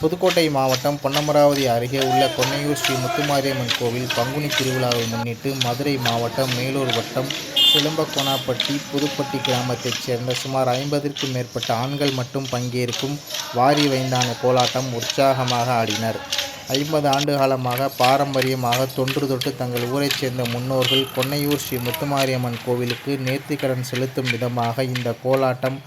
புதுக்கோட்டை மாவட்டம் பொன்னமராவதி அருகே உள்ள கொன்னையூர் ஸ்ரீ முத்துமாரியம்மன் கோவில் பங்குனி திருவிழாவை முன்னிட்டு மதுரை மாவட்டம் மேலூர் வட்டம் சிலம்பக்கோனாப்பட்டி புதுப்பட்டி கிராமத்தைச் சேர்ந்த சுமார் ஐம்பதிற்கும் மேற்பட்ட ஆண்கள் மட்டும் பங்கேற்கும் வாரி வைந்தான கோலாட்டம் உற்சாகமாக ஆடினர். ஐம்பது ஆண்டு காலமாக பாரம்பரியமாக தொன்று தொட்டு தங்கள் ஊரைச் சேர்ந்த முன்னோர்கள் கொன்னையூர் ஸ்ரீ முத்துமாரியம்மன் கோவிலுக்கு நேர்த்திக்கடன் செலுத்தும் விதமாக இந்த கோலாட்டம்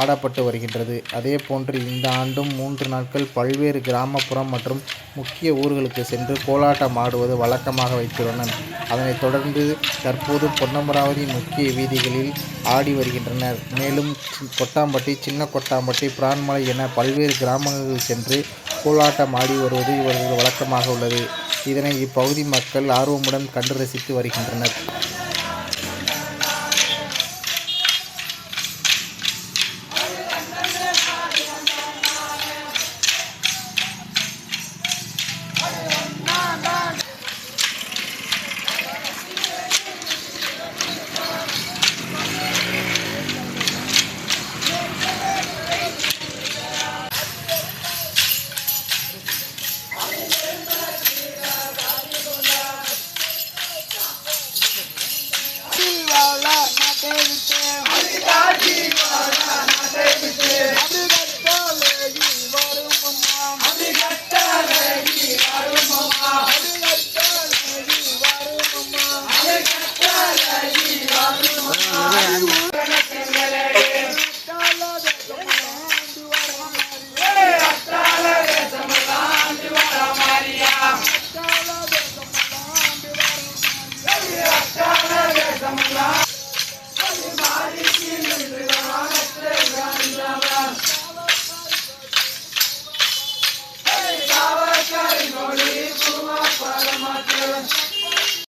ஆடப்பட்டு வருகின்றது. அதே போன்று இந்த ஆண்டும் மூன்று நாட்கள் பல்வேறு கிராமப்புறம் மற்றும் முக்கிய ஊர்களுக்கு சென்று கோலாட்டம் ஆடுவது வழக்கமாக வைத்துள்ளனர் அதனைத் தொடர்ந்து தற்போது பொன்னமராவதி முக்கிய வீதிகளில் ஆடி வருகின்றனர். மேலும் கொட்டாம்பட்டி சின்ன கொட்டாம்பட்டி பிரான்மலை என பல்வேறு கிராமங்களில் சென்று கோலாட்டம் ஆடி வருவது இவர்கள் வழக்கமாக உள்ளது. இதனை இப்பகுதி மக்கள் ஆர்வமுடன் கண்டு ரசித்து வருகின்றனர். Viva la